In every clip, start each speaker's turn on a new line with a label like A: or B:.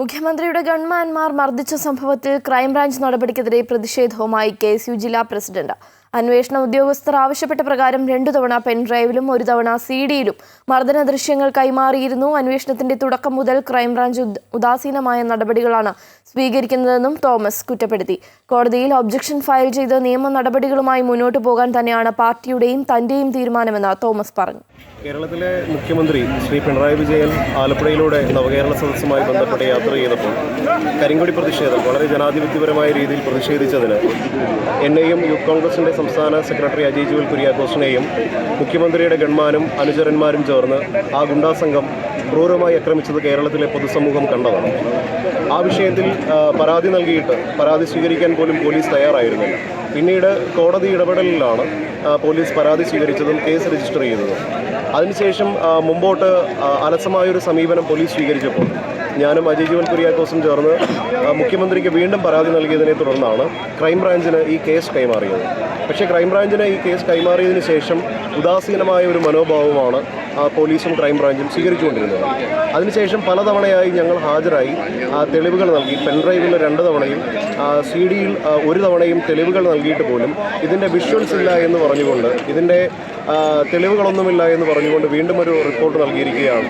A: മുഖ്യമന്ത്രിയുടെ ഗൺമാൻമാർ മർദ്ദിച്ച സംഭവത്തിൽ ക്രൈംബ്രാഞ്ച് നടപടിക്കെതിരെ പ്രതിഷേധവുമായി കെ ജില്ലാ പ്രസിഡന്റ് അന്വേഷണ ഉദ്യോഗസ്ഥർ ആവശ്യപ്പെട്ട പ്രകാരം രണ്ടു തവണ പെൻഡ്രൈവിലും ഒരു തവണ സി ഡിയിലും മർദ്ദന ദൃശ്യങ്ങൾ കൈമാറിയിരുന്നു. അന്വേഷണത്തിന്റെ തുടക്കം മുതൽ ക്രൈംബ്രാഞ്ച് ഉദ്- ഉദാസീനമായ നടപടികളാണ് സ്വീകരിക്കുന്നതെന്നും തോമസ് കുറ്റപ്പെടുത്തി. കോടതിയിൽ ഒബ്ജക്ഷൻ ഫയൽ ചെയ്ത് നിയമ നടപടികളുമായി മുന്നോട്ടു പോകാൻ തന്നെയാണ് പാർട്ടിയുടെയും തന്റെയും തീരുമാനമെന്ന് തോമസ് പറഞ്ഞു.
B: കേരളത്തിലെ മുഖ്യമന്ത്രി ശ്രീ പിണറായി വിജയൻ ആലപ്പുഴയിലൂടെ നവകേരള സദസ്സുമായി ബന്ധപ്പെട്ട് യാത്ര ചെയ്തപ്പോൾ കരിങ്കൊടി പ്രതിഷേധം വളരെ ജനാധിപത്യപരമായ രീതിയിൽ പ്രതിഷേധിച്ചതിന് എന്നെയും യൂത്ത് കോൺഗ്രസിന്റെ സംസ്ഥാന സെക്രട്ടറി അജയ് ജുവൽ കുര്യാഘോഷിനെയും മുഖ്യമന്ത്രിയുടെ ഗൺമാനും അനുചരന്മാരും ചേർന്ന് ആ ഗുണ്ടാ സംഘം ക്രൂരമായി ആക്രമിച്ചത് കേരളത്തിലെ പൊതുസമൂഹം കണ്ടതാണ്. ആ വിഷയത്തിൽ പരാതി നൽകിയിട്ട് പരാതി സ്വീകരിക്കാൻ പോലും പോലീസ് തയ്യാറായിരുന്നില്ല. പിന്നീട് കോടതി ഇടപെടലിലാണ് പോലീസ് പരാതി സ്വീകരിച്ചതും കേസ് രജിസ്റ്റർ ചെയ്തതും. അതിനുശേഷം മുമ്പോട്ട് അലസമായൊരു സമീപനം പോലീസ് സ്വീകരിച്ചപ്പോൾ ഞാനും അജയ് ജീവൻ കുര്യാക്കോസും ചേർന്ന് മുഖ്യമന്ത്രിക്ക് വീണ്ടും പരാതി നൽകിയതിനെ തുടർന്നാണ് ക്രൈംബ്രാഞ്ചിന് ഈ കേസ് കൈമാറിയത്. പക്ഷേ ക്രൈംബ്രാഞ്ചിന് ഈ കേസ് കൈമാറിയതിന് ശേഷം ഉദാസീനമായ ഒരു മനോഭാവമാണ് പോലീസും ക്രൈംബ്രാഞ്ചും സ്വീകരിച്ചുകൊണ്ടിരുന്നത്. അതിനുശേഷം പലതവണയായി ഞങ്ങൾ ഹാജരായി തെളിവുകൾ നൽകി. പെൻ ഡ്രൈവിൽ രണ്ട് തവണയും സി ഡിയിൽ ഒരു തവണയും തെളിവുകൾ നൽകിയിട്ട് പോലും ഇതിന്റെ വിഷ്വൽസ് ഇല്ല എന്ന് പറഞ്ഞുകൊണ്ട് ഇതിന്റെ തെളിവുകളൊന്നുമില്ല എന്ന് പറഞ്ഞുകൊണ്ട് വീണ്ടും ഒരു റിപ്പോർട്ട് നൽകിയിരിക്കുകയാണ്.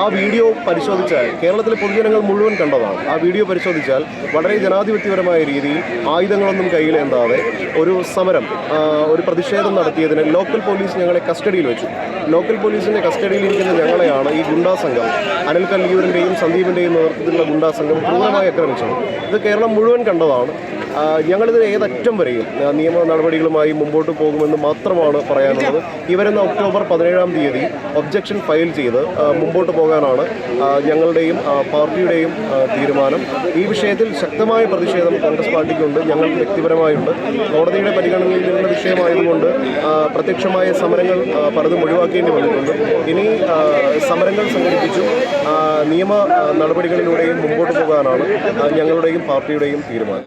B: ആ വീഡിയോ പരിശോധിച്ചാൽ കേരളത്തിലെ പൊതുജനങ്ങൾ മുഴുവൻ കണ്ടതാണ്. ആ വീഡിയോ പരിശോധിച്ചാൽ വളരെ ജനാധിപത്യപരമായ രീതിയിൽ ആയുധങ്ങളൊന്നും കയ്യിലേന്താതെ ഒരു സമരം ഒരു പ്രതിഷേധം നടത്തിയതിന് ലോക്കൽ പോലീസ് ഞങ്ങളെ കസ്റ്റഡിയിൽ വെച്ചു. ലോക്കൽ പോലീസിന്റെ കസ്റ്റഡിയിൽ ഇരിക്കുന്ന ഞങ്ങളെയാണ് ഈ ഗുണ്ടാ സംഘം അനിൽ കല്ലിയൂരിന്റെയും സന്ദീപിന്റെയും നേതൃത്വത്തിലുള്ള ഗുണ്ടാ സംഘം ക്രൂരമായി ആക്രമിച്ചത്. ഇത് കേരളം മുഴുവൻ കണ്ടതാണ്. ആ, ഞങ്ങളിത് ഏതറ്റം വരെയും നിയമ നടപടികളുമായി മുമ്പോട്ട് പോകുമെന്ന് മാത്രമാണ് പറയാനുള്ളത്. ഇവരെന്ന വരുന്ന ഒക്ടോബർ പതിനേഴാം തീയതി ഒബ്ജക്ഷൻ ഫയൽ ചെയ്ത് മുമ്പോട്ട് പോകാനാണ് ഞങ്ങളുടെയും പാർട്ടിയുടെയും തീരുമാനം. ഈ വിഷയത്തിൽ ശക്തമായ പ്രതിഷേധം കോൺഗ്രസ് പാർട്ടിക്കുണ്ട് ഞങ്ങൾക്ക് വ്യക്തിപരമായുണ്ട്. കോടതിയുടെ പരിഗണനയിൽ വരുന്ന വിഷയമായതുകൊണ്ട് പ്രത്യക്ഷമായ സമരങ്ങൾ പലതും ഒഴിവാക്കേണ്ടി വന്നിട്ടുണ്ട്. ഇനി സമരങ്ങൾ സംഘടിപ്പിച്ചു നിയമ നടപടികളിലൂടെയും മുമ്പോട്ട് പോകാനാണ് ഞങ്ങളുടെയും പാർട്ടിയുടെയും തീരുമാനം.